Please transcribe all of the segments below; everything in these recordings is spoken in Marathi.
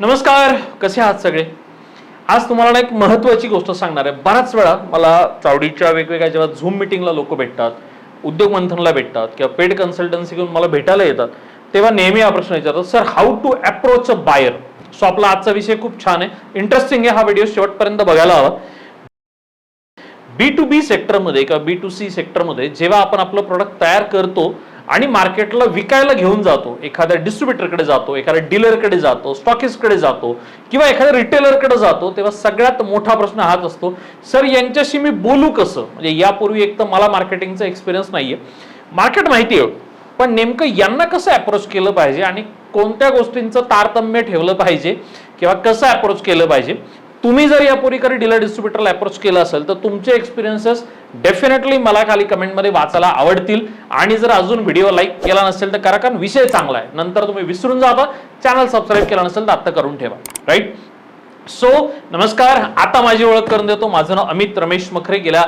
नमस्कार कसे आहात सगळे? आज तुम्हाला ना एक महत्वाची गोष्ट सांगणार आहे. बऱ्याच वेळा मला चावडीच्या वेगवेगळ्या जेव्हा झूम मिटिंगला लोक भेटतात उद्योग मंथनला भेटतात किंवा पेड कन्सल्टन्सी घेऊन मला भेटायला येतात तेव्हा नेहमी हा प्रश्न विचारतात sir how to approach a buyer so आपला आजचा विषय खूप छान आहे. इंटरेस्टिंग आहे हा व्हिडिओ शेवटपर्यंत बघायला हवा. बी टू बी सेक्टरमध्ये किंवा बी टू सी सेक्टरमध्ये जेव्हा आपण आपलं प्रोडक्ट तयार करतो आणि मार्केटला विकायला घेऊन जातो. एखाद्या डिस्ट्रीब्युटरकडे जातो एखाद्या डीलरकडे जातो स्टॉकिस्टकडे जातो किंवा एखाद्या रिटेलरकडे जातो तेव्हा सगळ्यात मोठा प्रश्न हाच असतो सर यांच्याशी मी बोलू कसं? म्हणजे यापूर्वी एक तर मला मार्केटिंगचा एक्सपिरियन्स नाहीये. मार्केट माहिती आहे पण नेमकं यांना कसं अप्रोच केलं पाहिजे आणि कोणत्या गोष्टींचं तारतम्य ठेवलं पाहिजे किंवा कसं अप्रोच केलं पाहिजे? तुम्ही जर यापूर्वी कधी डीलर डिस्ट्रीब्युटरला अप्रोच केलं असेल तर तुमचे एक्सपिरियन्सेस डेफिनेटली मला खाली कमेंटमध्ये वाचायला आवडतील. आणि जर अजून व्हिडिओ लाईक केला नसेल तर करा कारण विषय चांगला आहे. नंतर तुम्ही विसरून जाता चॅनल सबस्क्राईब केला नसेल तर आता करून ठेवा. राईट सो नमस्कार. आता माझी ओळख करून देतो. माझं नाव अमित रमेश मखरे. गेल्या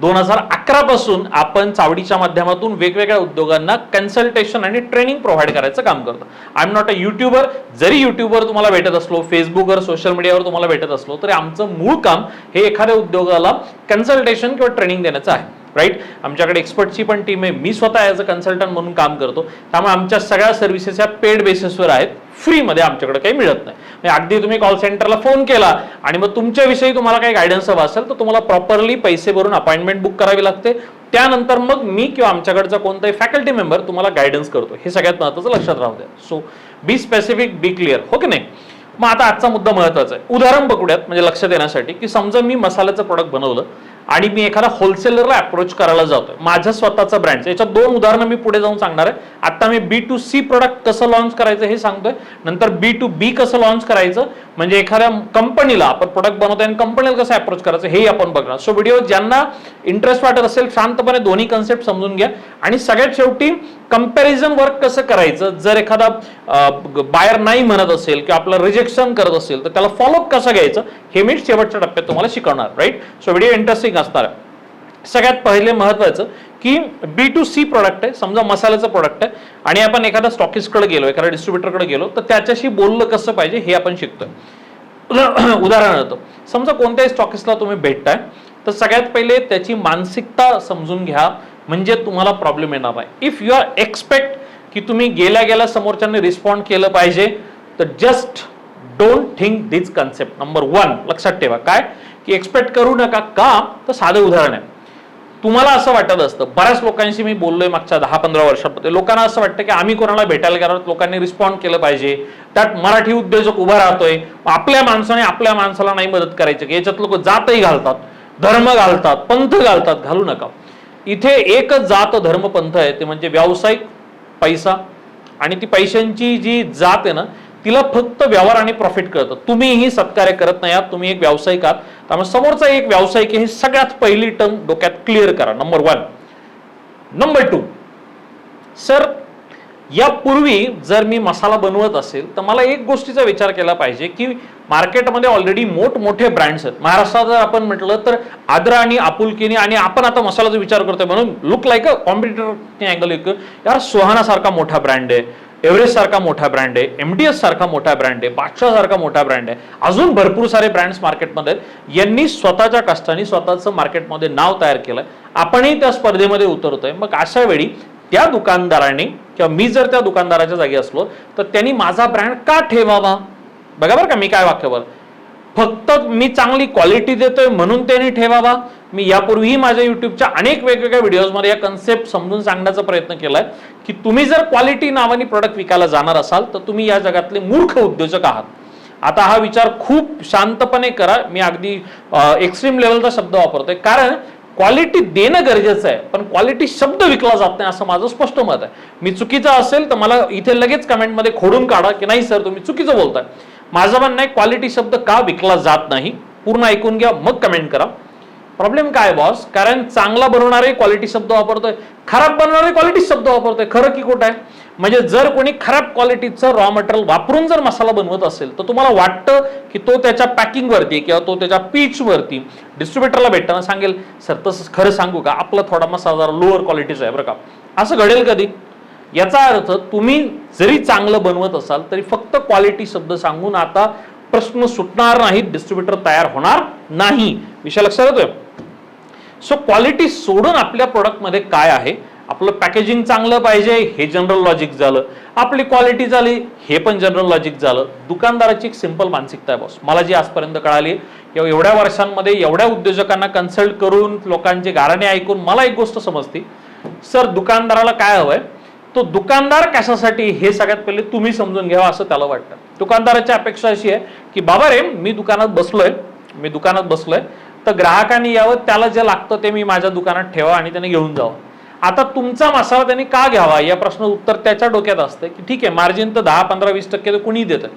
दोन हजार अकरा पासून आपण चावडीच्या माध्यमातून वेगवेगळ्या उद्योगांना कन्सल्टेशन आणि ट्रेनिंग प्रोव्हाइड करायचं काम करतो. I am not a YouTuber जरी युट्यूबवर तुम्हाला भेटत असलो फेसबुकवर सोशल मीडियावर तुम्हाला भेटत असलो तरी आमचं मूळ काम हे एखाद्या उद्योगाला कन्सल्टेशन किंवा ट्रेनिंग देण्याचं आहे. राईट आमच्याकडे एक्सपर्टची पण टीम आहे. मी स्वतः ॲज अ कन्सल्टंट म्हणून काम करतो. त्यामुळे आमच्या सगळ्या सर्व्हिसेस ह्या पेड बेसिसवर आहेत. फ्रीमध्ये आमच्याकडे काही मिळत नाही. म्हणजे अगदी तुम्ही कॉल सेंटरला फोन केला आणि मग तुमच्याविषयी तुम्हाला काही गायडन्स हवा असेल तर तुम्हाला प्रॉपरली पैसे भरून अपॉइंटमेंट बुक करावी लागते. त्यानंतर मग मी किंवा आमच्याकडचा कोणताही फॅकल्टी मेंबर तुम्हाला गायडन्स करतो. हे सगळ्यात महत्त्वाचं लक्षात राहू द्या. So be specific be clear हो की नाही? मग आता आजचा मुद्दा महत्त्वाचा आहे. उदाहरण पकडूयात म्हणजे लक्ष देण्यासाठी की समजा मी मसाल्याचं प्रोडक्ट बनवलं. आणि मी एखादा होलसेलरला अप्रोच करायला जातोय. माझं स्वतःचं ब्रँड याच्यात दोन उदाहरणं मी पुढे जाऊन सांगणार आहे. आता मी बी टू सी प्रोडक्ट कसं लॉन्च करायचं हे सांगतोय. नंतर बी टू बी कसं लॉन्च करायचं? म्हणजे एखाद्या कंपनीला आपण प्रोडक्ट बनवतोय आणि कंपनीला कसं अप्रोच करायचं हे आपण बघणार. सो व्हिडिओ ज्यांना इंटरेस्ट वाटत असेल शांतपणे दोन्ही कन्सेप्ट समजून घ्या. आणि सगळ्यात शेवटी कंपॅरिझन वर्क कसं करायचं? जर एखादा बायर नाही म्हणत असेल किंवा आपलं रिजेक्शन करत असेल तर त्याला फॉलोअप कसं घ्यायचं? हे मी शेवटच्या टप्प्यात तुम्हाला शिकवणार राईट सो व्हिडिओ इंटरेस्टिंग असणार. आहे सगळ्यात पहिले महत्वाचं की बी टू सी प्रोडक्ट आहे. समजा मसाल्याचं प्रोडक्ट आहे. आणि आपण एखाद्या स्टॉकिस्टकडे गेलो एखाद्या डिस्ट्रीब्युटरकडे गेलो तर त्याच्याशी बोललं कसं पाहिजे हे आपण शिकतोय. उदाहरणार्थ समजा कोणत्याही स्टॉकिस्टला तुम्ही भेटताय तर सगळ्यात पहिले त्याची मानसिकता समजून घ्या. म्हणजे तुम्हाला प्रॉब्लेम येणार नाही. इफ यू आर एक्सपेक्ट की तुम्ही गेल्या गेल्या समोरच्यांनी रिस्पॉन्ड केलं पाहिजे तर just don't think this concept number one लक्षात ठेवा. काय? की एक्सपेक्ट करू नका. का? तर साधं उदाहरण आहे. तुम्हाला असं वाटत असतं बऱ्याच लोकांशी मी बोललोय मागच्या दहा पंधरा वर्षामध्ये. लोकांना असं वाटतं की आम्ही कोणाला भेटायला गेलो लोकांनी रिस्पॉन्ड केलं पाहिजे. त्यात मराठी उद्योजक उभा राहतोय. आपल्या माणसाने आपल्या माणसाला नाही मदत करायची. की याच्यात लोक जातही घालतात धर्म घालतात पंथ घालतात. घालू नका. इथे एकच जात धर्म पंथ आहे ते म्हणजे व्यावसायिक पैसा. आणि ती पैशांची जी जात आहे ना तिला फक्त व्यवहार आणि प्रॉफिट कळतं. तुम्हीही सत्कार्य करत नाही आहात तुम्ही एक व्यावसायिक आहात. त्यामुळे समोरचा एक व्यावसायिक आहे, ही सगळ्यात पहिली टर्म डोक्यात क्लिअर करा. Number one number two sir यापूर्वी जर मी मसाला बनवत असेल तर मला एक गोष्टीचा विचार केला पाहिजे की मार्केटमध्ये ऑलरेडी मोठमोठे ब्रँड्स आहेत. महाराष्ट्रात जर आपण म्हटलं तर आदरा आणि आपुलकीने आणि आपण आता मसाल्याचा विचार करतोय म्हणून look like a competitor angle एक. यार सुहानासारखा मोठा ब्रँड आहे. एव्हरेस्ट सारखा मोठा ब्रँड आहे एमडीएस सारखा मोठा ब्रँड आहे बादशाह सारखा मोठा ब्रँड आहे. अजून भरपूर सारे ब्रँड्स मार्केटमध्ये आहेत. यांनी स्वतःच्या कष्टाने स्वतःचं मार्केटमध्ये नाव तयार केलंय. आपणही त्या स्पर्धेमध्ये उतरतोय. मग अशा वेळी त्या दुकानदाराने किंवा मी जर त्या दुकानदाराच्या जागी असलो तर त्यांनी माझा ब्रँड का ठेवावा? बघा बरं का मी काय वाक्य बोल फक्त मी चांगली क्वालिटी देतोय म्हणून त्यांनी ठेवावा. मी यापूर्वीही माझ्या युट्यूबच्या अनेक वेगवेगळ्या व्हिडिओजमध्ये या कन्सेप्ट समजून सांगण्याचा प्रयत्न केलाय की तुम्ही जर क्वालिटी नावाने प्रोडक्ट विकायला जाणार असाल तर तुम्ही या जगातले मूर्ख उद्योजक आहात. आता हा विचार खूप शांतपणे करा. मी अगदी एक्स्ट्रीम लेवलचा शब्द वापरतोय. कारण क्वालिटी देणं गरजेचं आहे पण क्वालिटी शब्द विकला जात नाही असं माझं स्पष्ट मत आहे. मी चुकीचं असेल तर मला इथे लगेच कमेंटमध्ये खोडून काढा की नाही सर तुम्ही चुकीचं बोलताय. माझं म्हणणं आहे क्वालिटी शब्द का विकला जात नाही? पूर्ण ऐकून घ्या मग कमेंट करा. प्रॉब्लेम काय बॉस कारण चांगला बनवणारे क्वालिटी शब्द वापरतोय. खराब बनवणारे क्वालिटी शब्द वापरतोय. खरं की खोटं आहे? म्हणजे जर कोणी खराब क्वालिटीचं रॉ मटेरियल वापरून जर मसाला बनवत असेल तर तुम्हाला वाटतं की तो त्याच्या पॅकिंगवरती किंवा तो त्याच्या पीचवरती डिस्ट्रीब्युटरला भेटताना सांगेल सर तसं खरं सांगू का? आपला थोडा मसाला जरा लोअर क्वालिटीचा आहे बरं का. असं घडेल कधी? याचा अर्थ तुम्ही जरी चांगलं बनवत असाल तरी फक्त क्वालिटी शब्द सांगून आता प्रश्न सुटणार नाहीत डिस्ट्रीब्युटर तयार होणार नाही. विषय लक्षात येतोय? सो क्वालिटी सोडून आपल्या प्रोडक्टमध्ये काय आहे? आपलं पॅकेजिंग चांगलं पाहिजे हे जनरल लॉजिक झालं. आपली क्वालिटी झाली हे पण जनरल लॉजिक झालं. दुकानदाराची एक सिंपल मानसिकता आहे बॉस मला जी आजपर्यंत कळाली किंवा एवढ्या वर्षांमध्ये एवढ्या उद्योजकांना कन्सल्ट करून लोकांचे गाराणे ऐकून मला एक गोष्ट समजते. सर दुकानदाराला काय हवंय? तो दुकानदार कशासाठी हे सगळ्यात पहिले तुम्ही समजून घ्यावा असं त्याला वाटतं. दुकानदाराची अपेक्षा अशी आहे की बाबा रे मी दुकानात बसलोय मी दुकानात बसलोय तर ग्राहकांनी यावं त्याला जे लागतं ते मी माझ्या दुकानात ठेवा आणि त्याने घेऊन जावं. आता तुमचा मसाला त्यांनी का घ्यावा? या प्रश्न उत्तर त्याच्या डोक्यात असतं की ठीक आहे मार्जिन तर दहा पंधरा वीस टक्के तर कुणी देतं.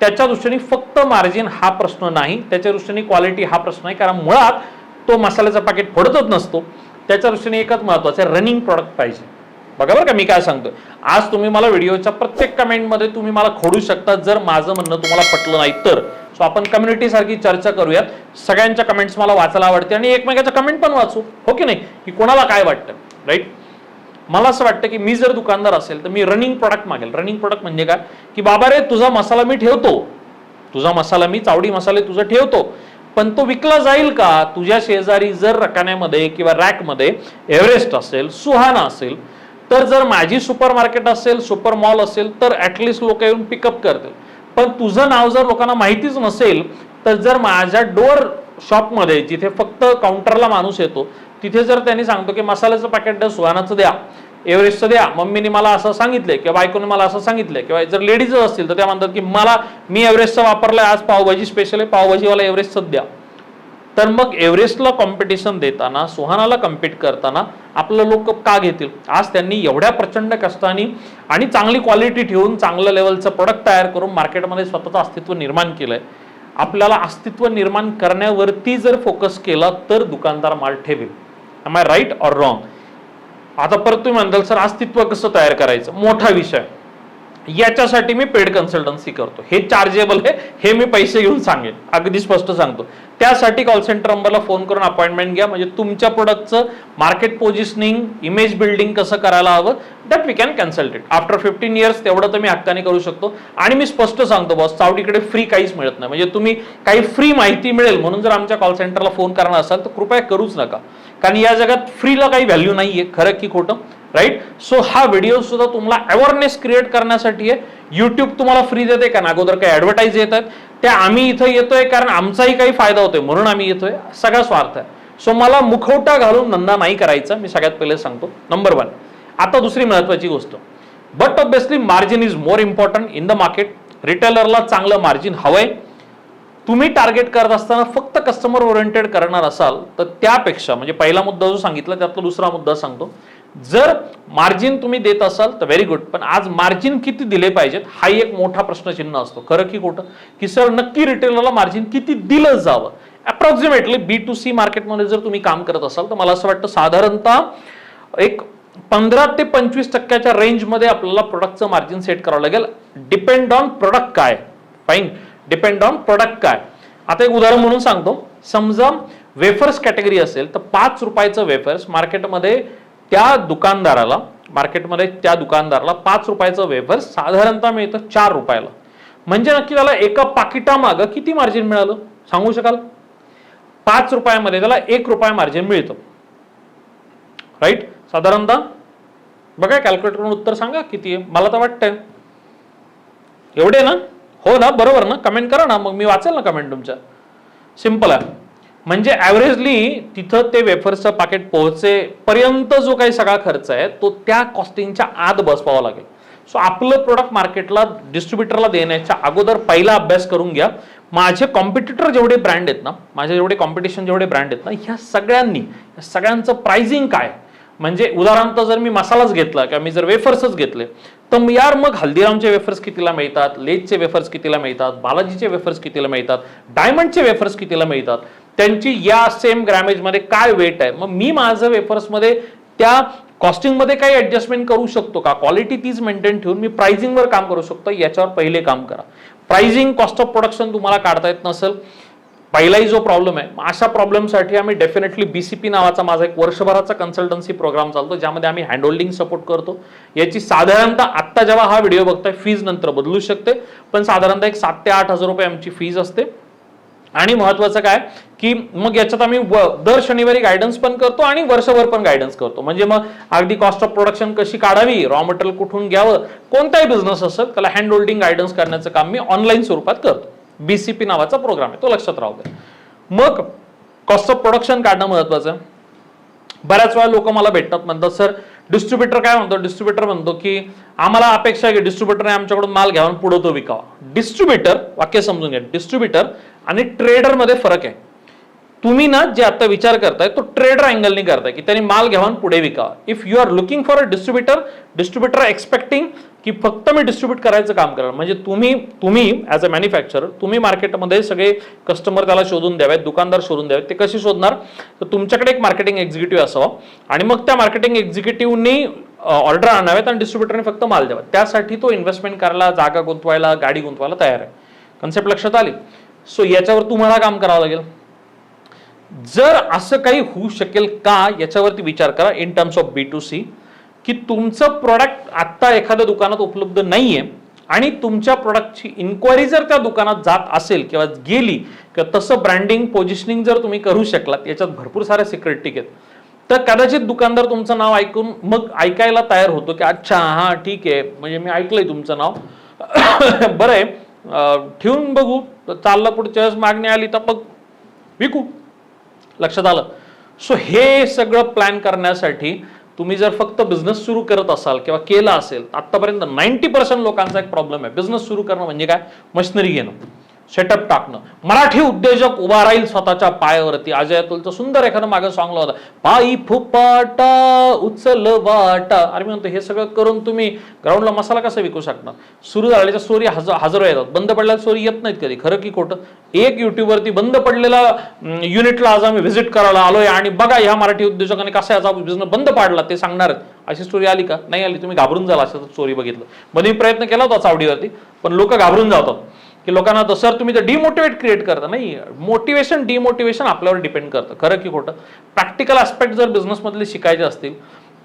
त्याच्या दृष्टीने फक्त मार्जिन हा प्रश्न नाही त्याच्या दृष्टीने क्वालिटी हा प्रश्न नाही कारण मुळात तो मसाल्याचा पाकिट फोडतच नसतो. त्याच्या दृष्टीने एकच महत्वाचं आहे रनिंग प्रॉडक्ट पाहिजे. बघा बरं का मी काय सांगतोय. आज तुम्ही मला व्हिडिओच्या प्रत्येक कमेंटमध्ये तुम्ही मला खोडू शकता जर माझं म्हणणं तुम्हाला पटलं नाही तर. सो आपण कम्युनिटी सारखी चर्चा करूयात. सगळ्यांच्या कमेंट्स मला वाचायला आवडते आणि एकमेकाच्या कमेंट पण वाचू. हो की नाही? की कोणाला काय वाटतं? राईट मला असं वाटतं की मी जर दुकानदार असेल तर मी रनिंग प्रोडक्ट मागेल. रनिंग प्रोडक्ट म्हणजे काय? की बाबा रे तुझा मसाला मी ठेवतो. तुझा मसाला मी चावडी मसाले तुझं ठेवतो. पण तो विकला जाईल का? तुझ्या शेजारी जर रकान्यामध्ये किंवा रॅकमध्ये एव्हरेस्ट असेल सुहाना असेल तर जर माझी सुपर मार्केट असेल सुपर मॉल असेल तर ॲटलिस्ट लोक येऊन पिकअप करतील. पण तुझं नाव जर लोकांना माहितीच नसेल तर जर माझ्या डोअर शॉपमध्ये जिथे फक्त काउंटरला माणूस येतो तिथे जर त्यांनी सांगतो की मसाल्याचं पॅकेट द्या सुहानाचं द्या एव्हरेस्टचं द्या मम्मीने मला असं सांगितलंय किंवा बायकोने मला असं सांगितलंय किंवा जर लेडीज असतील तर त्या म्हणतात की मला मी एव्हरेस्टचं वापरलं आज पावभाजी स्पेशल आहे पावभाजीवाला एव्हरेस्टच द्या. तर मग एव्हरेस्टला कॉम्पिटिशन देताना सुहानाला कम्पीट करताना आपलं लोक का घेतील? आज त्यांनी एवढ्या प्रचंड कष्टाने आणि चांगली क्वालिटी ठेवून चांगल्या लेवलचं प्रोडक्ट तयार करून मार्केटमध्ये स्वतःचं अस्तित्व निर्माण केलंय. आपल्याला अस्तित्व निर्माण करण्यावरती जर फोकस केला तर दुकानदार माल ठेवेल. Am I right or wrong आता परत तुम्ही म्हणाल सर अस्तित्व कसं तयार करायचं? मोठा विषय. याच्यासाठी मी पेड कन्सल्टन्सी करतो. हे चार्जेबल आहे हे मी पैसे घेऊन सांगेन. अगदी स्पष्ट सांगतो. त्यासाठी कॉल सेंटर नंबरला फोन करून अपॉइंटमेंट घ्या. म्हणजे तुमच्या प्रोडक्टचं मार्केट पोझिशनिंग इमेज बिल्डिंग कसं करायला हवं that we can consultate after fifteen years तेवढं तर मी हक्काने करू शकतो. आणि मी स्पष्ट सांगतो बॉस चावडीकडे फ्री काहीच मिळत नाही. म्हणजे तुम्ही काही फ्री माहिती मिळेल. म्हणून जर आमच्या कॉल सेंटरला फोन करणार असाल तर कृपया करूच नका. कारण या जगात फ्रीला काही व्हॅल्यू नाहीये. खरं की खोटं? राईट सो हा व्हिडिओ सुद्धा तुम्हाला अवेअरनेस क्रिएट करण्यासाठी आहे. युट्यूब तुम्हाला फ्री देते कारण अगोदर काही ऍडव्हर्टाईज येत आहेत त्या आम्ही इथं येतोय कारण आमचाही काही फायदा होतोय म्हणून आम्ही येतोय. सगळा स्वार्थ आहे. सो मला मुखवटा घालून धंदा नाही करायचा मी सगळ्यात पहिले सांगतो. नंबर वन आता दुसरी महत्वाची गोष्ट. But obviously margin is more important in the market रिटेलरला चांगलं मार्जिन हवंय. तुम्ही टार्गेट करत असताना फक्त कस्टमर ओरिएंटेड करणार असाल तर त्यापेक्षा म्हणजे पहिला मुद्दा जो सांगितला त्यातला दुसरा मुद्दा सांगतो. जर मार्जिन तुम्ही देत असाल तर व्हेरी गुड पण आज मार्जिन किती दिले पाहिजेत हा एक मोठा प्रश्नचिन्ह असतो. खरं की खोटं? की सर नक्की रिटेलरला मार्जिन किती दिलं जावं? अप्रॉक्सिमेटली बी टू सी मार्केटमध्ये जर तुम्ही काम करत असाल तर मला असं वाटतं साधारणतः एक पंधरा ते पंचवीस टक्क्याच्या रेंजमध्ये आपल्याला प्रोडक्टचं मार्जिन सेट करावं लागेल. डिपेंड ऑन प्रोडक्ट काय? फाईन डिपेंड ऑन प्रोडक्ट काय? आता एक उदाहरण म्हणून सांगतो. समजा वेफर्स कॅटेगरी असेल तर पाच रुपयाचं वेफर्स मार्केटमध्ये त्या दुकानदाराला मार्केटमध्ये त्या दुकानदाराला पाच रुपयाचं वेफर साधारणतः मिळतं चार रुपयाला. म्हणजे नक्की त्याला एका पाकिटामागं किती मार्जिन मिळालं? सांगू शकाल? पाच रुपयामध्ये त्याला एक रुपया मार्जिन मिळतं. राईट साधारणतः बघा कॅल्क्युलेटर करून उत्तर सांगा किती आहे? मला तर वाटतंय. एवढे ना? हो ना? बरोबर ना? कमेंट करा ना. मग मी वाचेल ना कमेंट तुमच्या. सिंपल आहे. म्हणजे ॲव्हरेजली तिथं ते वेफर्सचं पाकिट पोहोचेपर्यंत जो काही सगळा खर्च आहे तो त्या कॉस्टिंगच्या आत बसवावा लागेल. सो आपलं प्रोडक्ट मार्केटला डिस्ट्रीब्युटरला देण्याच्या अगोदर पहिला अभ्यास करून घ्या. माझे कॉम्पिटिटर जेवढे ब्रँड आहेत ना माझे जेवढे कॉम्पिटिशन जेवढे ब्रँड आहेत ना ह्या सगळ्यांनी सगळ्यांचं प्राइसिंग काय? म्हणजे उदाहरणार्थ जर मी मसालाच घेतला किंवा मी जर वेफर्सच घेतले तर यार मग हल्दीरामचे वेफर्स कितीला मिळतात लेजचे वेफर्स कितीला मिळतात बालाजीचे वेफर्स कितीला मिळतात डायमंडचे वेफर्स कितीला मिळतात? त्यांची या सेम ग्रॅमेजमध्ये काय वेट आहे? मग मी माझं वेफर्समध्ये त्या कॉस्टिंगमध्ये काही ॲडजस्टमेंट करू शकतो का? क्वालिटी तीच मेंटेन ठेवून मी प्राइसिंगवर काम करू शकतो. याच्यावर पहिले काम करा. प्राइसिंग कॉस्ट ऑफ प्रोडक्शन तुम्हाला काढता येत नसेल. पहिलाही जो प्रॉब्लेम आहे अशा प्रॉब्लेमसाठी आम्ही डेफिनेटली बी सी पी नावाचा माझा एक वर्षभराचा कन्सल्टन्सी प्रोग्राम चालतो ज्यामध्ये आम्ही हँड होल्डिंग सपोर्ट करतो. याची साधारणतः आत्ता जेव्हा हा व्हिडिओ बघताय फीज नंतर बदलू शकते. पण साधारणतः एक सात ते आठ हजार रुपये आमची फीज असते. आणि महत्वाचं काय? की मग याच्यात आम्ही दर शनिवारी गायडन्स पण करतो आणि वर्षभर पण गायडन्स करतो. म्हणजे मग अगदी कॉस्ट ऑफ प्रोडक्शन कशी काढावी रॉ मटेरियल कुठून घ्यावं कोणताही बिझनेस असेल त्याला हँड होल्डिंग गायडन्स करण्याचं काम मी ऑनलाईन स्वरूपात करतो. बीसीपी नावाचा प्रोग्राम आहे तो लक्षात राहू द्या. मग कॉस्ट ऑफ प्रोडक्शन काढणं महत्वाचं. आहे बऱ्याच वेळा लोक मला भेटतात म्हणतात सर डिस्ट्रीब्युटर काय म्हणतो? डिस्ट्रीब्युटर म्हणतो की आम्हाला अपेक्षा आहे की डिस्ट्रीब्युटरने आमच्याकडून माल घ्यावा पुढं तो विकावा. डिस्ट्रीब्युटर वाक्य समजून घ्या. डिस्ट्रीब्युटर आणि ट्रेडरमध्ये फरक आहे. तुम्ही ना जे आता विचार करताय तो ट्रेडर अँगलनी करताय की त्यांनी माल घ्यावा पुढे विकावा. If you are looking for a distributor distributor expecting की फक्त मी डिस्ट्रीब्यूट करायचं काम करणार म्हणजे तुम्ही तुम्ही ॲज अ मॅन्युफॅक्चरर तुम्ही मार्केटमध्ये सगळे कस्टमर त्याला शोधून द्यावेत दुकानदार शोधून द्यावेत ते कसे शोधणार? तर तुमच्याकडे एक मार्केटिंग एक्झिक्युटिव्ह असावा आणि मग त्या मार्केटिंग एक्झिक्युटिव्हनी ऑर्डर आणाव्यात आणि डिस्ट्रीब्युटरने फक्त माल द्यावा. त्यासाठी तो इन्व्हेस्टमेंट करायला जागा गुंतवायला गाडी गुंतवायला तयार आहे. कन्सेप्ट लक्षात आली? सो याच्यावर तुम्हाला काम करावं लागेल. जर असं काही होऊ शकेल का याच्यावरती विचार करा in terms of B to C की तुमचं प्रॉडक्ट आत्ता एखाद्या दुकानात उपलब्ध नाहीये आणि तुमच्या प्रॉडक्टची इन्क्वायरी जर त्या दुकानात जात असेल किंवा गेली किंवा तसं ब्रँडिंग पोझिशनिंग जर तुम्ही करू शकलात याच्यात भरपूर साऱ्या सिक्रेट टिकेत आहेत. तर कदाचित दुकानदार तुमचं नाव ऐकून मग ऐकायला तयार होतो की अच्छा हां ठीक आहे. म्हणजे मी ऐकलंय तुमचं नाव. बरं आहे. ठेवून बघू. चाललं पुढच्या वेळेस मागणी आली तर मग विकू. लक्षात आलं? सो हे सगळं प्लॅन करण्यासाठी तुम्ही जर फक्त बिझनेस सुरू करत असाल किंवा केला असेल आतापर्यंत नाईन्टी पर्सेंट लोकांचा एक प्रॉब्लेम आहे. बिझनेस सुरू करणं म्हणजे काय? मशिनरी घेणं. सेटअप टाकणं. मराठी उद्योजक उभा राहील स्वतःच्या पायावरती. अजय अतुलचं सुंदर एखादं मागं सांगलं होतं. पायी फुपाटा उचल वाटा. अरे मी म्हणतो हे सगळं करून तुम्ही ग्राउंडला मसाला कसा विकू शकणार? सुरू झालेल्या स्टोरी हजार हजारो येतात. बंद पडलेल्या स्टोरी येत नाहीत कधी. खरं की खोटं? एक युट्यूबवरती बंद पडलेला युनिटला आज आम्ही व्हिजिट करायला आलोय आणि बघा ह्या मराठी उद्योजकांनी कसा याचा बिझनेस बंद पाडला ते सांगणार अशी स्टोरी आली का? नाही आली. तुम्ही घाबरून जाल असं स्टोरी बघितलं. मध्ये प्रयत्न केला होता चावडीवरती पण लोक घाबरून जातात. की लोकांना तर सर तुम्ही तर डिमोटिवेट क्रिएट करता. नाही मोटिवेशन डिमोटिवेशन आपल्यावर डिपेंड करतं. खरं की खोटं? प्रॅक्टिकल आस्पेक्ट जर बिझनेसमधले शिकायचे असतील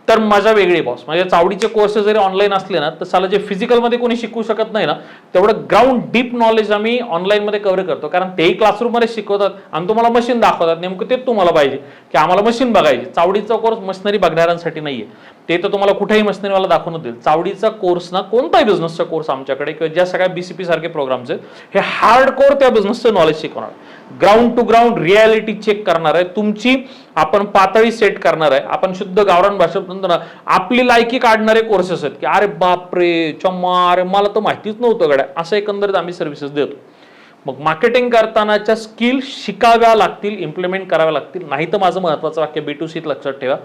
तर मजा वेगळी बॉस म्हणजे चावडीचे कोर्सेस जरी ऑनलाईन असले ना तर साला जे फिजिकलमध्ये कोणी शिकू शकत नाही ना तेवढं ग्राउंड डीप नॉलेज आम्ही ऑनलाईनमध्ये कव्हर करतो. कारण तेही क्लासरूममध्ये शिकवतात आणि तुम्हाला मशीन दाखवतात. नेमकं तेच तुम्हाला पाहिजे की आम्हाला मशीन बघायची. चावडीचा कोर्स मशिनरी बघणाऱ्यांसाठी नाहीये. ते तर तुम्हाला कुठेही मशिनरीवाला दाखवून देईल चावडीचा कोर्स ना कोणताही बिझनेसचा कोर्स आमच्याकडे किंवा ज्या सगळ्या बीसीपी सारखे प्रोग्राम्स आहेत हे हार्ड कोर त्या बिझनेसचं नॉलेज शिकवणार. Ground to ground reality check करणार आहे. तुमची आपण पातळी सेट करणार आहे. आपण शुद्ध गावरान भाषेत म्हणतो ना आपली लायकी काढणारे कोर्सेस आहेत. की अरे बापरे चम्मा अरे मला तर माहितीच नव्हतं गड्या. असं एकंदरीत आम्ही सर्व्हिसेस देतो. मग मार्केटिंग करतानाच्या स्किल शिकाव्या लागतील इम्प्लिमेंट कराव्या लागतील. नाही तर माझं महत्वाचं वाक्य बी टू सीत लक्षात ठेवा.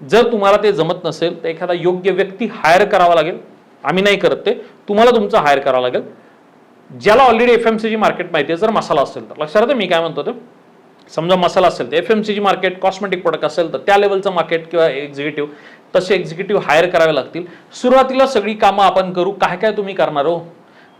जर तुम्हाला ते जमत नसेल तर एखादा योग्य व्यक्ती हायर करावा लागेल. आम्ही नाही करत ते. तुम्हाला तुमचं हायर करावं लागेल. ज्याला already F M C market माहिती आहे जर मसाला असेल तर. लक्षात मी काय म्हणतो ते? समजा मसाला असेल तर F M C market cosmetic product असेल तर त्या लेवलचं मार्केट किंवा एक्झिक्युटिव्ह तसे एक्झिक्युटिव्ह हायर करावे लागतील. सुरुवातीला सगळी कामं आपण करू. काय काय तुम्ही करणार हो?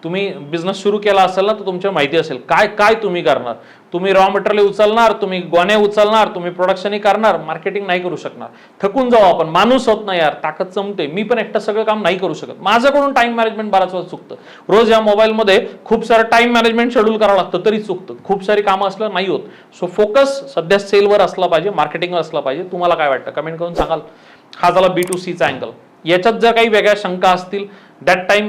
तुम्ही बिझनेस सुरू केला असेल ना तर तुमच्या माहिती असेल. काय काय तुम्ही करणार? तुम्ही रॉ मटेरियल उचलणार तुम्ही गोण्या उचलणार तुम्ही प्रोडक्शनही करणार मार्केटिंग नाही करू शकणार. थकून जाऊ आपण. माणूस होत नाही यार. ताकद जमते मी पण एकटं सगळं काम नाही करू शकत. माझ्याकडून टाइम मॅनेजमेंट बराच वेळा चुकतं. रोज या मोबाईलमध्ये खूप सारं टाइम मॅनेजमेंट शेड्यूल करावं लागतं तरी चुकतं. खूप सारी कामं असलं नाही होत. सो फोकस सध्या सेलवर असला पाहिजे मार्केटिंगवर असला पाहिजे. तुम्हाला काय वाटतं? कमेंट करून सांगाल. हा झाला बी टू सीचा अँगल याच्यात जर काही वेगळ्या शंका असतील दॅट टाइम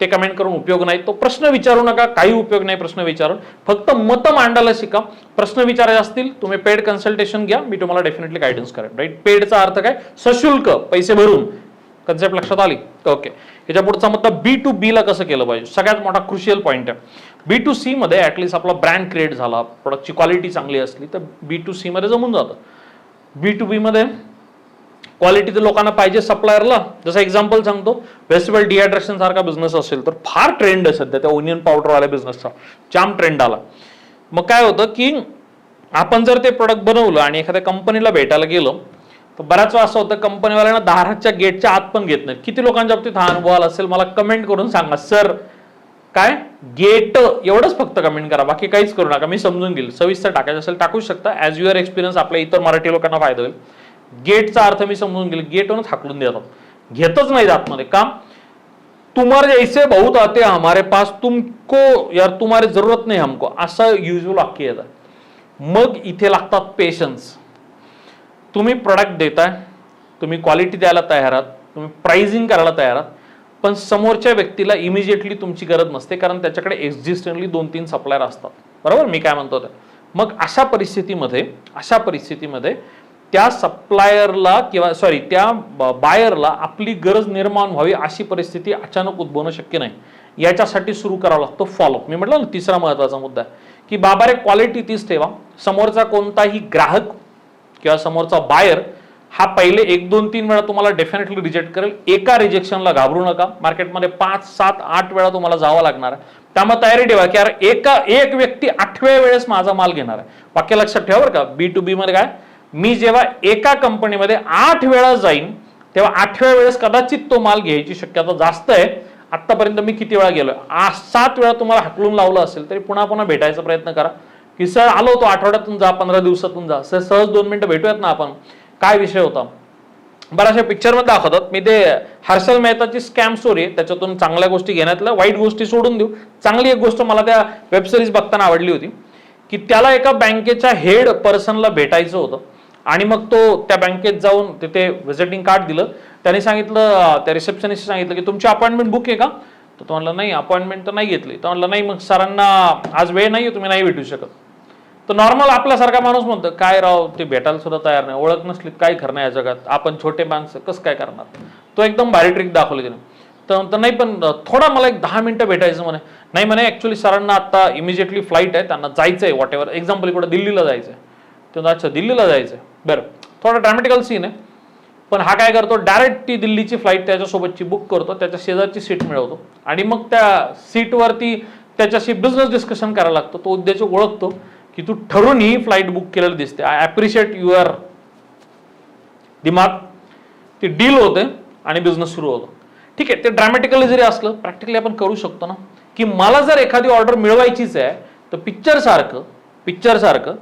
ते कमेंट करून उपयोग नाही तो प्रश्न विचारू नका. काही उपयोग नाही प्रश्न विचारून. फक्त मतं मांडायला शिका. प्रश्न विचारायचे असतील तुम्ही पेड कन्सल्टेशन घ्या. मी तुम्हाला डेफिनेटली गायडन्स करेन. राईट पेडचा अर्थ काय? सशुल्क पैसे भरून. कन्सेप्ट लक्षात आली? ओके याच्या पुढचा मतलब बी टू बी ला कसं केलं पाहिजे? सगळ्यात मोठा क्रुशियल पॉईंट आहे. बी टू सी मध्ये ऍटलीस्ट आपला ब्रँड क्रिएट झाला. प्रोडक्टची क्वालिटी चांगली असली तर बी टू सी मध्ये जमून जातं. बी टू बी मध्ये क्वालिटी तर लोकांना पाहिजे सप्लायरला जसं एक्झाम्पल सांगतो वेस्टिबल डिहायड्रेशन सारखा बिझनेस असेल तर फार ट्रेंड आहे सध्या त्या ओनियन पावडरवाल्या बिझनेसचा जाम ट्रेंड आला. मग काय होतं की आपण जर ते प्रोडक्ट बनवलं आणि एखाद्या कंपनीला भेटायला गेलो तर बऱ्याच वेळा असं होतं कंपनीवाल्यांना दाराच्या गेटच्या आत पण घेत नाही किती लोकांच्या बाबतीत हा अनुभव आला असेल मला कमेंट करून सांगा सर काय? गेट एवढंच फक्त कमेंट करा बाकी काहीच करू नका मी समजून घेईल. सविस्तर टाकायचं असेल टाकू शकता. ॲज युअर एक्सपिरियन्स आपल्या इतर मराठी लोकांना फायदा होईल. गेटचा अर्थ मी समजून घेईल. गेटवरच हाकलून देतात. घेतच नाही आतमध्ये. काम? तुम्हारे जैसे बहुत आते हमारे पास. तुमको यार तुम्हारी जरूरत नाही हमको. असं युजल वाक्य येतं मग इथे लागतात पेशन्स तुम्ही प्रोडक्ट देताय तुम्ही क्वालिटी द्यायला तयार आहात तुम्ही प्राइसिंग करायला तयार आहात पण समोरच्या व्यक्तीला इमिजिएटली तुमची गरज नसते कारण त्याच्याकडे एक्झिस्टंटली दोन तीन सप्लायर असतात. बरोबर? मी काय म्हणतो ते? मग अशा परिस्थितीमध्ये अशा परिस्थितीमध्ये त्या सप्लायरला किंवा सॉरी त्या बायरला आपली गरज निर्माण व्हावी अशी परिस्थिती अचानक उद्भवणं शक्य नाही. याच्यासाठी सुरू करावा लागतो फॉलोअप मी म्हटलं ना तिसरा महत्त्वाचा मुद्दा की बाबा रे क्वालिटी तीच ठेवा. समोरचा कोणताही ग्राहक किंवा समोरचा बायर हा पहिले एक दोन तीन वेळा तुम्हाला डेफिनेटली रिजेक्ट करेल. एका रिजेक्शनला घाबरू नका. मार्केटमध्ये पाच सात आठ वेळा तुम्हाला जावं लागणार आहे. त्यामुळे तयारी ठेवा की यार एका एक व्यक्ती आठव्या वेळेस माझा माल घेणार आहे. वाक्य लक्षात ठेवा बरं का. बी टू बी मध्ये काय? मी जेव्हा एका कंपनीमध्ये आठ वेळा जाईन तेव्हा आठव्या वेळेस कदाचित तो माल घ्यायची शक्यता जास्त आहे. आत्तापर्यंत मी किती वेळा गेलो आज सात वेळा तुम्हाला हाकलून लावलं असेल तरी पुन्हा पुन्हा भेटायचा प्रयत्न करा. की सर आलो होतो आठवड्यातून जा पंधरा दिवसातून जा. सर सहज दोन मिनिटं भेटूयात ना आपण? काय विषय होता? बऱ्याचशा पिक्चरमध्ये दाखवतात. मी ते हर्षल मेहताची स्कॅम स्टोरी आहे. त्याच्यातून चांगल्या गोष्टी घेण्यातल्या वाईट गोष्टी सोडून देऊ. चांगली एक गोष्ट मला त्या वेबसिरीज बघताना आवडली होती की त्याला एका बँकेच्या हेड पर्सनला भेटायचं होतं. आणि मग तो त्या बँकेत जाऊन तिथे व्हिजिटिंग कार्ड दिलं. त्याने सांगितलं त्या रिसेप्शनिस्ट सांगितलं की तुमची अपॉइंटमेंट बुक आहे का? तर तो म्हणला नाही अपॉइंटमेंट तर नाही घेतली. तर म्हणलं नाही मग सरांना आज वेळ नाही तुम्ही नाही भेटू शकत. तर नॉर्मल आपल्यासारखा माणूस म्हणतो काय राव ते भेटायला सुद्धा तयार नाही. ओळख नसली काय करणं या जगात? आपण छोटे माणसं कसं काय करणार? तो एकदम भारी ट्रिक दाखवली त्याने. तर नाही पण थोडा मला एक दहा मिनिटं भेटायचं म्हणे. नाही म्हणे ॲक्च्युली सरांना आता इमिजिएटली फ्लाईट आहे त्यांना जायचं आहे वॉट एव्हर एक्झाम्पल इकडे दिल्लीला जायचं आहे ते अच्छा दिल्लीला जायचं आहे बरं थोडा ड्रॅमॅटिकल सीन आहे. पण हा काय करतो डायरेक्ट ती दिल्लीची फ्लाईट त्याच्यासोबतची बुक करतो त्याच्या शेजारची सीट मिळवतो. आणि मग त्या सीटवरती त्याच्याशी बिझनेस डिस्कशन करायला लागतो. तो उद्योजक ओळखतो की तू ठरून ही फ्लाईट बुक केलेली दिसते. आय अप्रिशिएट युअर दिमाग. ती डील होते आणि बिझनेस सुरू होतो. ठीक आहे ते ड्रॅमॅटिकली जरी असलं प्रॅक्टिकली आपण करू शकतो ना. की मला जर एखादी ऑर्डर मिळवायचीच आहे तर पिक्चर सारखं पिक्चर सारखं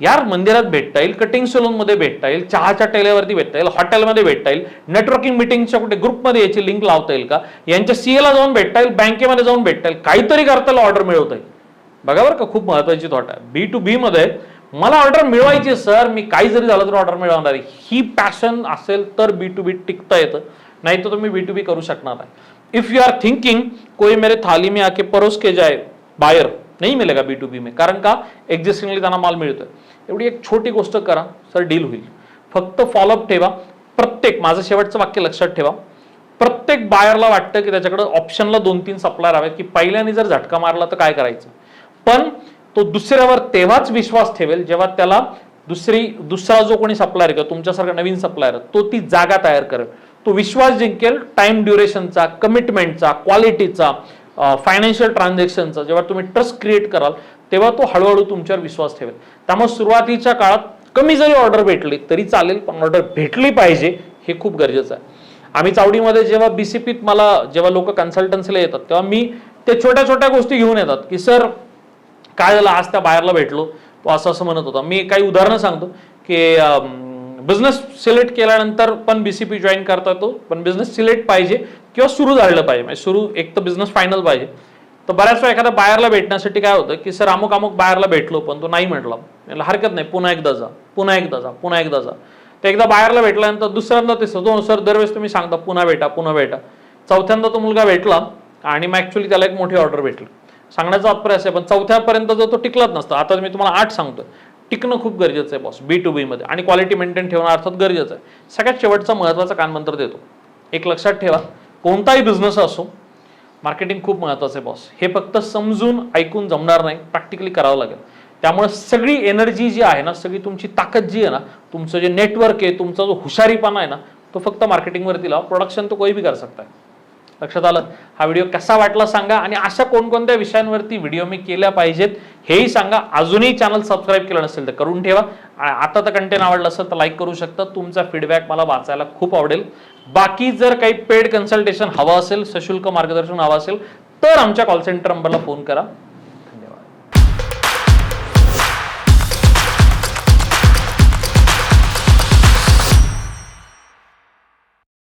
यार मंदिरात भेटता येईल कटिंग सलून मध्ये भेटता येईल चहाच्या टेलेवरती भेटता येईल हॉटेलमध्ये भेटता येईल नेटवर्किंग मिटिंगच्या कुठे ग्रुपमध्ये याची लिंक लावता येईल का? यांच्या सीएला जाऊन भेटता येईल बँकेमध्ये जाऊन भेटता येईल काहीतरी करता येईल ऑर्डर मिळवता येईल. बघा बरं का खूप महत्वाची थॉट आहे. बी टू बी मध्ये मला ऑर्डर मिळवायची सर मी काही जरी झालं तर ऑर्डर मिळवणार आहे. ही पॅशन असेल तर बी टू बी टिकता येतं. नाही तर तुम्ही बी टू बी करू शकणार नाही. इफ यू आर थिंकिंग कोई मेरे थाली में आके परोस के जाए बायर नहीं मिलेगा बी टू बी में कारण का? एक्झिस्टिंगली त्यांना माल मिळतोय. एवढी एक छोटी गोष्ट करा सर डील होईल. फक्त फॉलोअप ठेवा. प्रत्येक माझं शेवटचं वाक्य लक्षात ठेवा. प्रत्येक बायरला वाटतं की त्याच्याकडे ऑप्शनला दोन तीन सप्लायर हवेत की पहिल्याने जर झटका मारला तर काय करायचं? पण तो दुसऱ्यावर तेव्हाच विश्वास ठेवेल जेव्हा त्याला दुसरी दुसरा जो कोणी सप्लायर किंवा तुमच्यासारखा नवीन सप्लायर तो ती जागा तयार करेल. तो विश्वास जिंकेल टाइम ड्युरेशनचा कमिटमेंटचा क्वालिटीचा फायनान्शियल ट्रान्झॅक्शनचा जेव्हा तुम्ही ट्रस्ट क्रिएट कराल तेव्हा तो हळूहळू तुमच्यावर विश्वास ठेवेल. त्यामुळे सुरुवातीच्या काळात कमी जरी ऑर्डर भेटली तरी चालेल पण ऑर्डर भेटली पाहिजे हे खूप गरजेचं आहे. आम्ही चावडीमध्ये जेव्हा बीसीपीत मला जेव्हा लोक कन्सल्टन्सीला येतात तेव्हा मी ते छोट्या छोट्या गोष्टी घेऊन येतात की सर काय झालं? आज त्या बाहेरला भेटलो. तो असं असं म्हणत होता. मी काही उदाहरणं सांगतो की बिझनेस सिलेक्ट केल्यानंतर पण बीसीपी जॉईन करता येतो पण बिझनेस सिलेक्ट पाहिजे किंवा सुरू झालेलं पाहिजे. म्हणजे सुरू एक तर बिझनेस फायनल पाहिजे. तर बऱ्याच वेळा एखाद्या बाहेरला भेटण्यासाठी काय होतं की सर अमुक अमुक बाहेरला भेटलो पण तो नाही म्हटला. म्हणलं, हरकत नाही पुन्हा एकदा जा पुन्हा एकदा जा पुन्हा एकदा जा. तर एकदा बाहेरला भेटल्यानंतर दुसऱ्यांदा ते दोन सर दरवेळेस तुम्ही सांगता पुन्हा भेटा पुन्हा भेटा. चौथ्यांदा तो मुलगा भेटला आणि मग ॲक्च्युली त्याला एक मोठी ऑर्डर भेटली. सांगण्याचा तात्पर्य असे पण चौथ्यापर्यंत जर तो टिकलाच नसतं आता मी तुम्हाला आठ सांगतो टिकणं खूप गरजेचं आहे बॉस बी टू बी मध्ये. आणि क्वालिटी मेंटेन ठेवणं अर्थात गरजेचं आहे. सगळ्यात शेवटचा महत्त्वाचा कानमंत्र देतो. एक लक्षात ठेवा कोणताही बिझनेस असो मार्केटिंग खूप महत्वाचं आहे बॉस हे फक्त समजून ऐकून जमणार नाही प्रॅक्टिकली करावं लागेल. त्यामुळे सगळी एनर्जी जी आहे ना सगळी तुमची ताकद जी आहे ना तुमचं जे नेटवर्क आहे तुमचा जो हुशारीपणा आहे ना तो फक्त मार्केटिंगवरती लावा. प्रोडक्शन तो कोई भी कर सकता है लक्षात आलं? हा व्हिडिओ कसा वाटला सांगा आणि अशा कोणकोणत्या विषयांवरती व्हिडिओ मी केल्या पाहिजेत हेही सांगा. अजूनही चॅनल सबस्क्राईब केलं नसेल तर करून ठेवा. आता तर कंटेंट आवडलं असेल तर लाईक करू शकता. तुमचा फीडबॅक मला वाचायला खूप आवडेल. बाकी जर काही पेड कन्सल्टेशन हवं असेल सशुल्क मार्गदर्शन हवं असेल तर आमच्या कॉल सेंटर नंबरला फोन करा.